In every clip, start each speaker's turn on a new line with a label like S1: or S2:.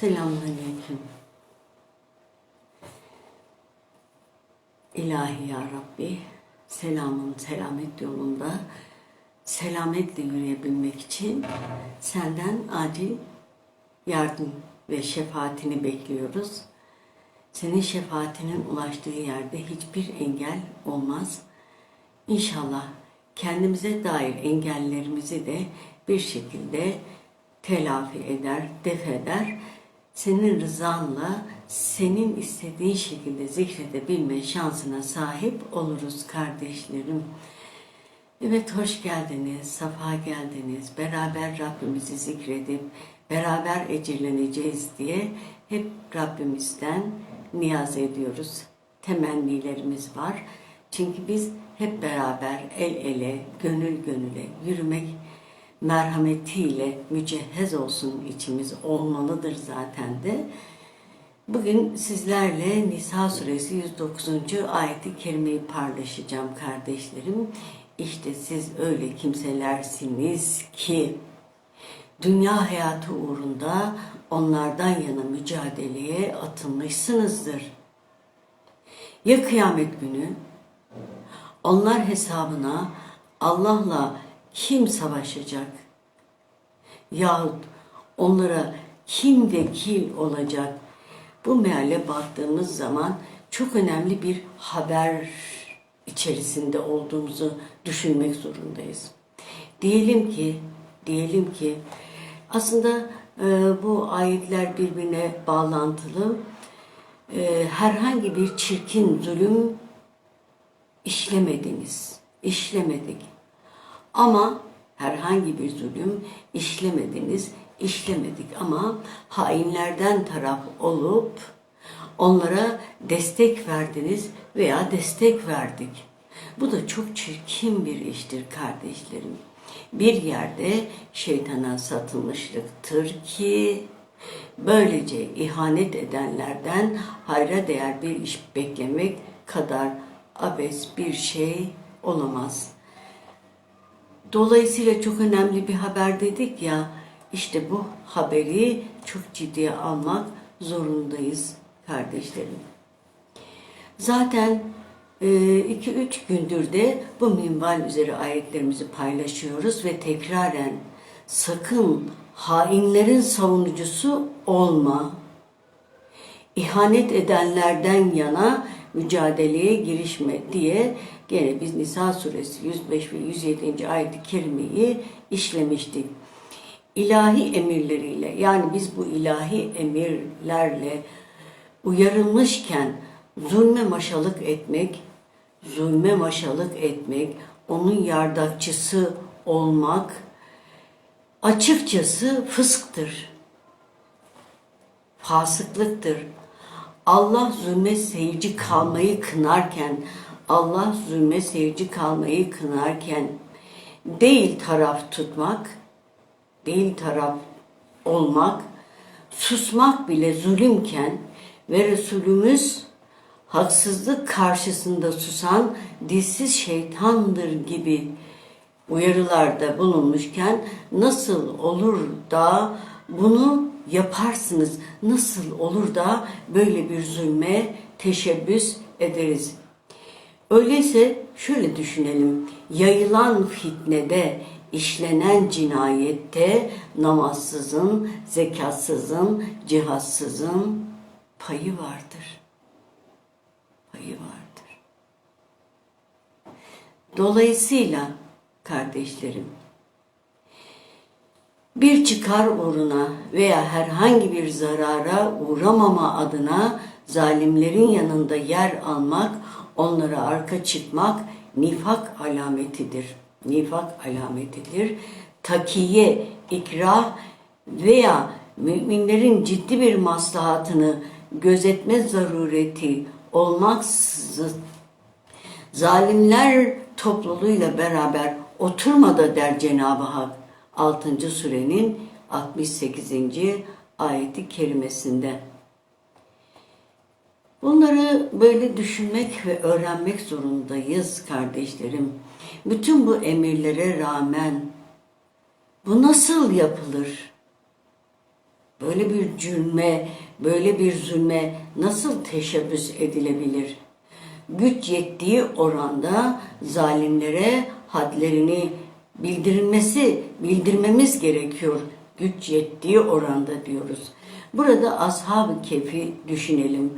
S1: Selamünaleyküm. İlahi ya Rabbi, selamın selamet yolunda selametle yürüyebilmek için senden acil yardım ve şefaatini bekliyoruz. Senin şefaatinin ulaştığı yerde hiçbir engel olmaz. İnşallah kendimize dair engellerimizi de bir şekilde telafi eder, def eder. Senin rızanla senin istediğin şekilde zikredebilme şansına sahip oluruz kardeşlerim. Evet hoş geldiniz, safa geldiniz. Beraber Rabbimizi zikredip beraber ecirleneceğiz diye hep Rabbimizden niyaz ediyoruz. Temennilerimiz var. Çünkü biz hep beraber el ele, gönül gönüle yürümek merhametiyle mücehhez olsun içimiz olmalıdır zaten de. Bugün sizlerle Nisa suresi 109. ayeti kerimeyi paylaşacağım kardeşlerim. İşte siz öyle kimselersiniz ki dünya hayatı uğrunda onlardan yana mücadeleye atılmışsınızdır. Ya kıyamet günü onlar hesabına Allah'la kim savaşacak? Yahut onlara kim vekil olacak? Bu meale baktığımız zaman çok önemli bir haber içerisinde olduğumuzu düşünmek zorundayız. Diyelim ki, diyelim ki aslında e, bu ayetler birbirine bağlantılı. E, herhangi bir çirkin zulüm işlemediniz, işlemedik. Ama herhangi bir zulüm işlemediniz, işlemedik ama hainlerden taraf olup onlara destek verdiniz veya destek verdik. Bu da çok çirkin bir iştir kardeşlerim. Bir yerde şeytana satılmışlıktır ki böylece ihanet edenlerden hayra değer bir iş beklemek kadar abes bir şey olamaz.'' Dolayısıyla çok önemli bir haber dedik ya, işte bu haberi çok ciddiye almak zorundayız kardeşlerim. Zaten 2-3 gündür de bu minval üzeri ayetlerimizi paylaşıyoruz ve tekraren sakın hainlerin savunucusu olma. İhanet edenlerden yana mücadeleye girişme diye gene biz Nisa suresi 105 ve 107. ayet-i kerimeyi işlemiştik. İlahi emirleriyle yani biz bu ilahi emirlerle uyarılmışken zulme maşalık etmek, zulme maşalık etmek, onun yardakçısı olmak açıkçası fısktır. Fasıklıktır. Allah zulme seyirci kalmayı kınarken, Allah zulme seyirci kalmayı kınarken değil taraf tutmak, değil taraf olmak, susmak bile zulümken ve Resulümüz haksızlık karşısında susan dilsiz şeytandır gibi uyarılarda bulunmuşken nasıl olur da bunu yaparsınız? Nasıl olur da böyle bir zulme teşebbüs ederiz? Öyleyse şöyle düşünelim. Yayılan fitnede, işlenen cinayette namazsızın, zekatsızın, cihatsızın payı vardır. Payı vardır. Dolayısıyla kardeşlerim, bir çıkar uğruna veya herhangi bir zarara uğramama adına zalimlerin yanında yer almak, onlara arka çıkmak nifak alametidir. Nifak alametidir. Takiye, ikrah veya müminlerin ciddi bir maslahatını gözetme zarureti olmaksızın zalimler topluluğuyla beraber oturmada der Cenab-ı Hak 6. surenin 68. ayeti kerimesinde. Bunları böyle düşünmek ve öğrenmek zorundayız kardeşlerim. Bütün bu emirlere rağmen bu nasıl yapılır? böyle bir cürme, böyle bir zulme nasıl teşebbüs edilebilir? Güç yettiği oranda zalimlere hadlerini bildirilmesi, bildirmemiz gerekiyor. Güç yettiği oranda diyoruz. Burada ashab-ı kefi düşünelim.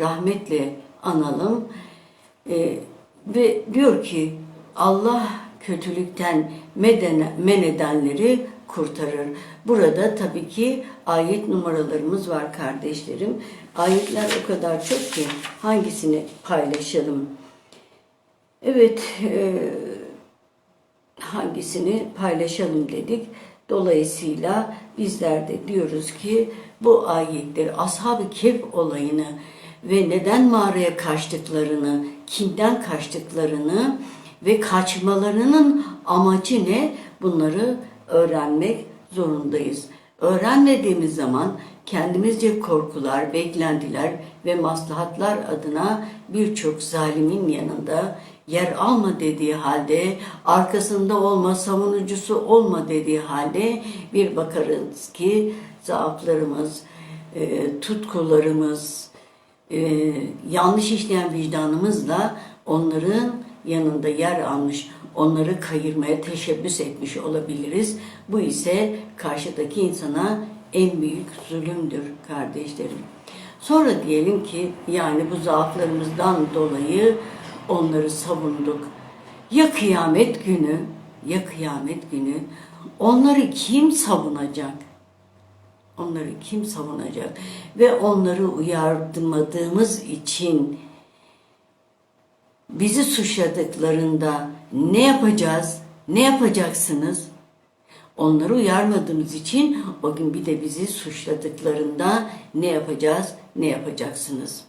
S1: Rahmetle analım. Ee, ve diyor ki Allah kötülükten men edenleri kurtarır. Burada tabii ki ayet numaralarımız var kardeşlerim. Ayetler o kadar çok ki hangisini paylaşalım? Evet, e, hangisini paylaşalım dedik. Dolayısıyla bizler de diyoruz ki bu ayetleri Ashab-ı Kehf olayını ve neden mağaraya kaçtıklarını, kimden kaçtıklarını ve kaçmalarının amacı ne? Bunları öğrenmek zorundayız. Öğrenmediğimiz zaman kendimizce korkular, beklentiler ve maslahatlar adına birçok zalimin yanında yer alma dediği halde, arkasında olma, savunucusu olma dediği halde bir bakarız ki zaaflarımız, e, tutkularımız, e, yanlış işleyen vicdanımızla onların yanında yer almış, onları kayırmaya teşebbüs etmiş olabiliriz. Bu ise karşıdaki insana en büyük zulümdür kardeşlerim. Sonra diyelim ki yani bu zaaflarımızdan dolayı onları savunduk. Ya kıyamet günü, ya kıyamet günü onları kim savunacak? Onları kim savunacak? Ve onları uyarmadığımız için bizi suçladıklarında ne yapacağız? Ne yapacaksınız? Onları uyarmadığımız için o gün bir de bizi suçladıklarında ne yapacağız? Ne yapacaksınız?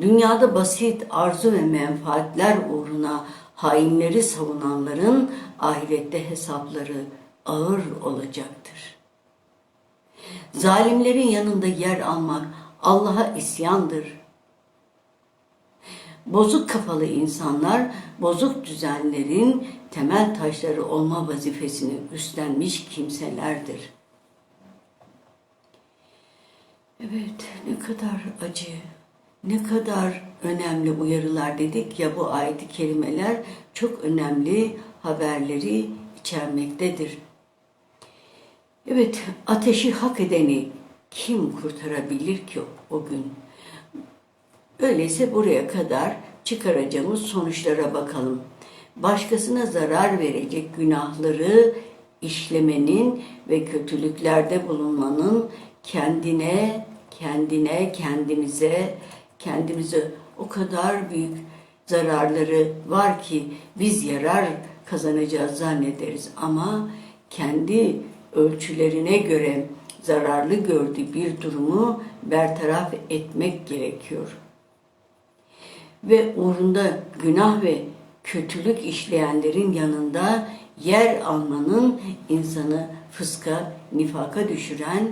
S1: Dünyada basit arzu ve menfaatler uğruna hainleri savunanların ahirette hesapları ağır olacaktır. Zalimlerin yanında yer almak Allah'a isyandır. Bozuk kafalı insanlar bozuk düzenlerin temel taşları olma vazifesini üstlenmiş kimselerdir. Evet, ne kadar acı, ne kadar önemli uyarılar dedik ya bu ayet-i kerimeler çok önemli haberleri içermektedir. Evet, ateşi hak edeni kim kurtarabilir ki o gün? Öyleyse buraya kadar çıkaracağımız sonuçlara bakalım. Başkasına zarar verecek günahları işlemenin ve kötülüklerde bulunmanın kendine, kendine, kendimize, kendimize o kadar büyük zararları var ki biz yarar kazanacağız zannederiz ama kendi ölçülerine göre zararlı gördüğü bir durumu bertaraf etmek gerekiyor. Ve uğrunda günah ve kötülük işleyenlerin yanında yer almanın insanı fıska, nifaka düşüren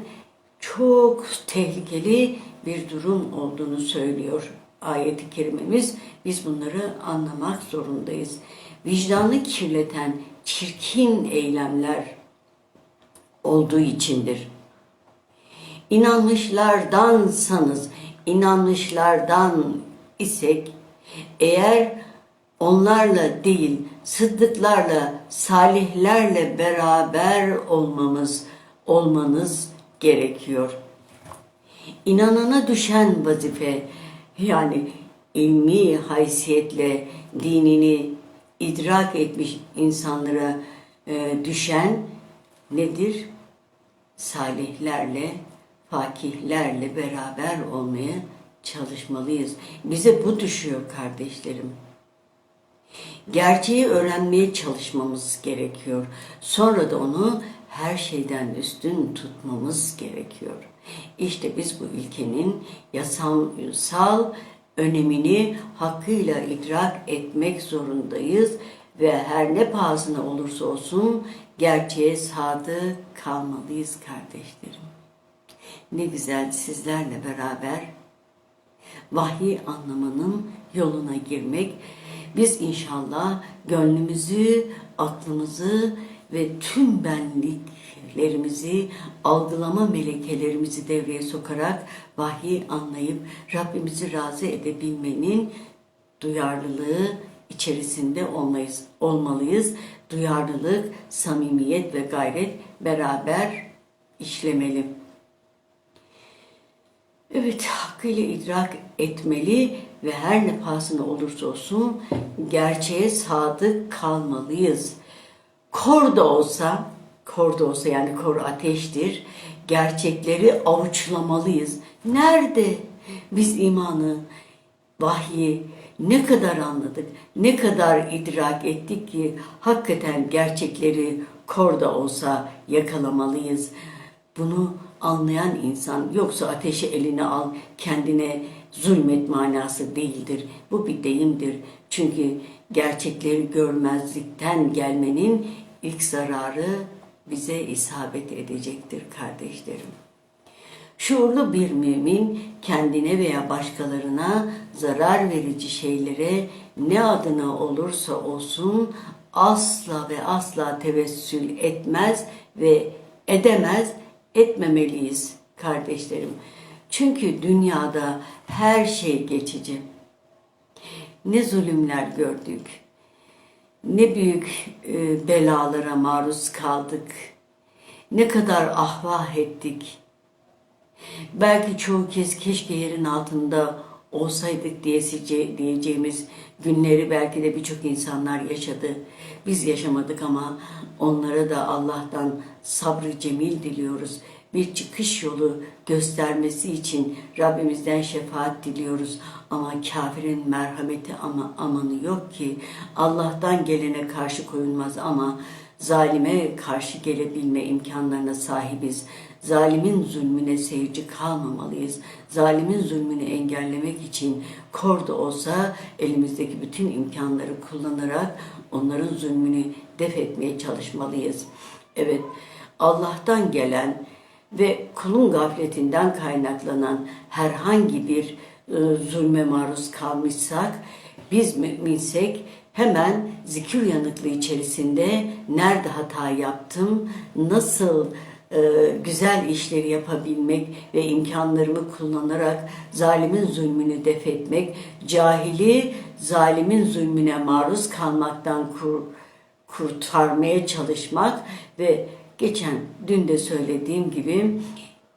S1: çok tehlikeli bir durum olduğunu söylüyor ayet-i kerimemiz. Biz bunları anlamak zorundayız. Vicdanı kirleten çirkin eylemler olduğu içindir. İnanmışlardansanız, inanmışlardan isek, eğer onlarla değil, sıddıklarla, salihlerle beraber olmamız, olmanız gerekiyor. İnanana düşen vazife, yani ilmi haysiyetle dinini idrak etmiş insanlara e, düşen nedir? Salihlerle, fakihlerle beraber olmaya çalışmalıyız. Bize bu düşüyor kardeşlerim. Gerçeği öğrenmeye çalışmamız gerekiyor. Sonra da onu her şeyden üstün tutmamız gerekiyor. İşte biz bu ülkenin yasamsal önemini hakkıyla idrak etmek zorundayız ve her ne pahasına olursa olsun gerçeğe sadık kalmalıyız kardeşlerim. Ne güzel sizlerle beraber vahiy anlamanın yoluna girmek. Biz inşallah gönlümüzü, aklımızı ve tüm benliklerimizi, algılama melekelerimizi devreye sokarak vahyi anlayıp Rabbimizi razı edebilmenin duyarlılığı içerisinde olmayız, olmalıyız. Duyarlılık, samimiyet ve gayret beraber işlemeli. Evet, hakkıyla idrak etmeli ve her ne olursa olsun gerçeğe sadık kalmalıyız. Kor da olsa, kor da olsa yani kor ateştir, gerçekleri avuçlamalıyız. Nerede biz imanı, vahyi ne kadar anladık, ne kadar idrak ettik ki hakikaten gerçekleri kor da olsa yakalamalıyız. Bunu anlayan insan yoksa ateşi eline al kendine zulmet manası değildir. Bu bir deyimdir. Çünkü gerçekleri görmezlikten gelmenin ilk zararı bize isabet edecektir kardeşlerim. Şuurlu bir mümin kendine veya başkalarına zarar verici şeylere ne adına olursa olsun asla ve asla tevessül etmez ve edemez, etmemeliyiz kardeşlerim. Çünkü dünyada her şey geçici. Ne zulümler gördük, ne büyük e, belalara maruz kaldık, ne kadar ahvah ettik. Belki çoğu kez keşke yerin altında olsaydık diyeceğimiz günleri belki de birçok insanlar yaşadı. Biz yaşamadık ama onlara da Allah'tan sabrı cemil diliyoruz. Bir çıkış yolu göstermesi için Rabbimizden şefaat diliyoruz. Ama kafirin merhameti ama amanı yok ki Allah'tan gelene karşı koyulmaz ama zalime karşı gelebilme imkanlarına sahibiz. Zalimin zulmüne seyirci kalmamalıyız. Zalimin zulmünü engellemek için kor da olsa elimizdeki bütün imkanları kullanarak onların zulmünü def etmeye çalışmalıyız. Evet, Allah'tan gelen ve kulun gafletinden kaynaklanan herhangi bir e, zulme maruz kalmışsak, biz müminsek hemen zikir yanıklığı içerisinde nerede hata yaptım, nasıl güzel işleri yapabilmek ve imkanlarımı kullanarak zalimin zulmünü def etmek, cahili zalimin zulmüne maruz kalmaktan kur, kurtarmaya çalışmak ve geçen dün de söylediğim gibi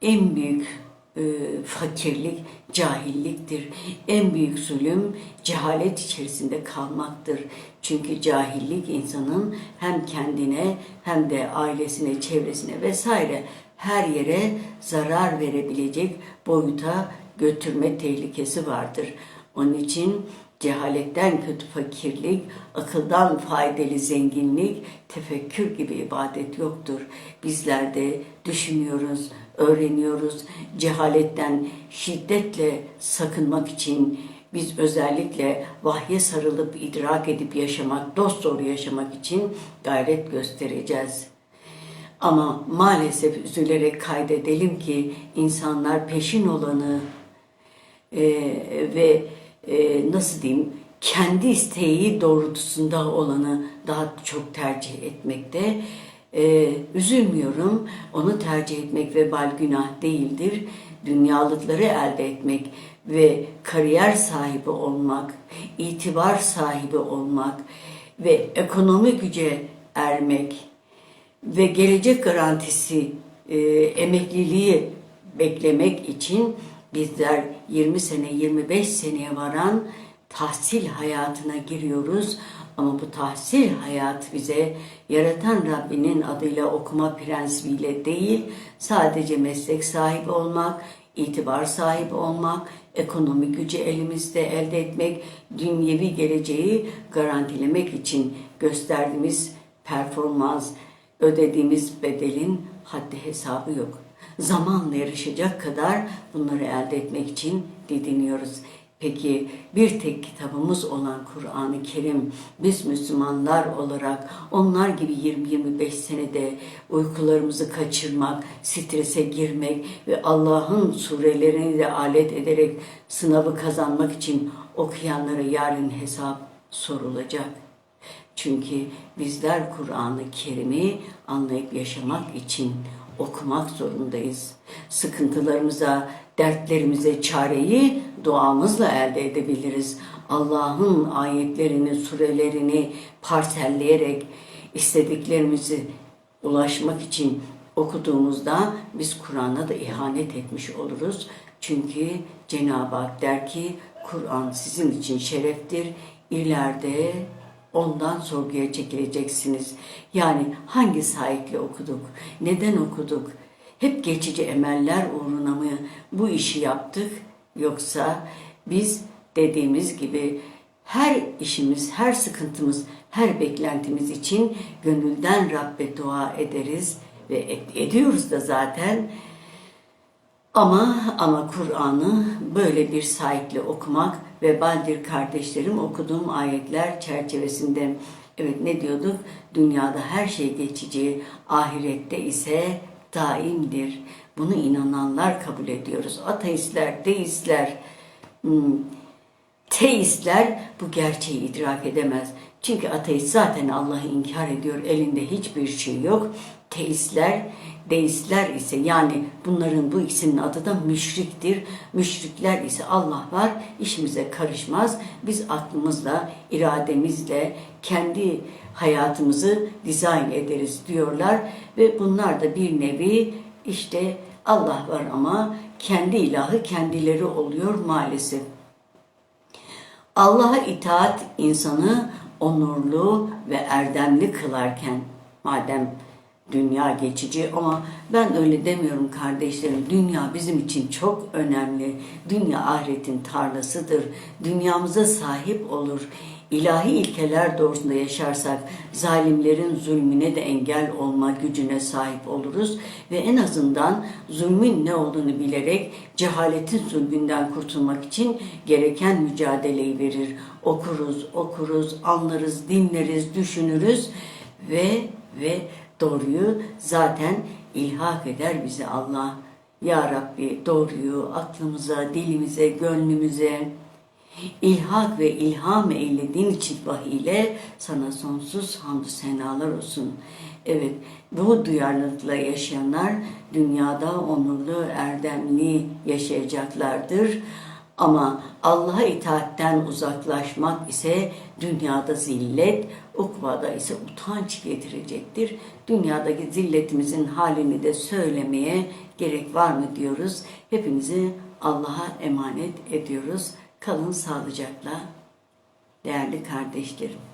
S1: en büyük e, fakirlik cahilliktir. En büyük zulüm cehalet içerisinde kalmaktır. Çünkü cahillik insanın hem kendine hem de ailesine, çevresine vesaire her yere zarar verebilecek boyuta götürme tehlikesi vardır. Onun için cehaletten kötü fakirlik, akıldan faydalı zenginlik, tefekkür gibi ibadet yoktur. Bizler de düşünüyoruz, öğreniyoruz. Cehaletten şiddetle sakınmak için biz özellikle vahye sarılıp idrak edip yaşamak, dost doğru yaşamak için gayret göstereceğiz. Ama maalesef üzülerek kaydedelim ki insanlar peşin olanı e, ve e, nasıl diyeyim kendi isteği doğrultusunda olanı daha çok tercih etmekte. E, üzülmüyorum. Onu tercih etmek vebal günah değildir. Dünyalıkları elde etmek ve kariyer sahibi olmak, itibar sahibi olmak ve ekonomi güce ermek ve gelecek garantisi e, emekliliği beklemek için bizler 20 sene 25 seneye varan tahsil hayatına giriyoruz. Ama bu tahsil hayat bize yaratan Rabbinin adıyla okuma prensibiyle değil, sadece meslek sahibi olmak, itibar sahibi olmak, ekonomi gücü elimizde elde etmek, dünyevi geleceği garantilemek için gösterdiğimiz performans, ödediğimiz bedelin haddi hesabı yok. Zamanla yarışacak kadar bunları elde etmek için didiniyoruz. Peki bir tek kitabımız olan Kur'an-ı Kerim biz Müslümanlar olarak onlar gibi 20-25 senede uykularımızı kaçırmak, strese girmek ve Allah'ın surelerini de alet ederek sınavı kazanmak için okuyanlara yarın hesap sorulacak. Çünkü bizler Kur'an-ı Kerim'i anlayıp yaşamak için okumak zorundayız. Sıkıntılarımıza, dertlerimize çareyi duamızla elde edebiliriz. Allah'ın ayetlerini, surelerini parselleyerek istediklerimizi ulaşmak için okuduğumuzda biz Kur'an'a da ihanet etmiş oluruz. Çünkü Cenab-ı Hak der ki Kur'an sizin için şereftir. İleride ondan sorguya çekileceksiniz. Yani hangi sahiple okuduk? Neden okuduk? Hep geçici emeller uğruna mı bu işi yaptık? Yoksa biz dediğimiz gibi her işimiz, her sıkıntımız, her beklentimiz için gönülden Rabbe dua ederiz ve ed- ediyoruz da zaten. Ama ama Kur'an'ı böyle bir sahiple okumak ve Baldir kardeşlerim okuduğum ayetler çerçevesinde evet ne diyorduk? Dünyada her şey geçici, ahirette ise daimdir. Bunu inananlar kabul ediyoruz. Ateistler, deistler, hmm, Teistler bu gerçeği idrak edemez. Çünkü ateist zaten Allah'ı inkar ediyor. Elinde hiçbir şey yok. Teistler, deistler ise yani bunların bu ikisinin adı da müşriktir. Müşrikler ise Allah var, işimize karışmaz. Biz aklımızla, irademizle kendi hayatımızı dizayn ederiz diyorlar. Ve bunlar da bir nevi işte Allah var ama kendi ilahı kendileri oluyor maalesef. Allah'a itaat insanı onurlu ve erdemli kılarken madem dünya geçici ama ben öyle demiyorum kardeşlerim. Dünya bizim için çok önemli. Dünya ahiretin tarlasıdır. Dünyamıza sahip olur. İlahi ilkeler doğrusunda yaşarsak zalimlerin zulmüne de engel olma gücüne sahip oluruz ve en azından zulmün ne olduğunu bilerek cehaletin zulmünden kurtulmak için gereken mücadeleyi verir. Okuruz, okuruz, anlarız, dinleriz, düşünürüz ve ve doğruyu zaten ilhak eder bize Allah. Ya Rabbi doğruyu aklımıza, dilimize, gönlümüze, İlhak ve ilham eylediğin için vahiyle sana sonsuz hamdü senalar olsun. Evet, bu duyarlılıkla yaşayanlar dünyada onurlu, erdemli yaşayacaklardır. Ama Allah'a itaatten uzaklaşmak ise dünyada zillet, ukvada ise utanç getirecektir. Dünyadaki zilletimizin halini de söylemeye gerek var mı diyoruz. Hepinizi Allah'a emanet ediyoruz. Kalın sağlıcakla değerli kardeşlerim.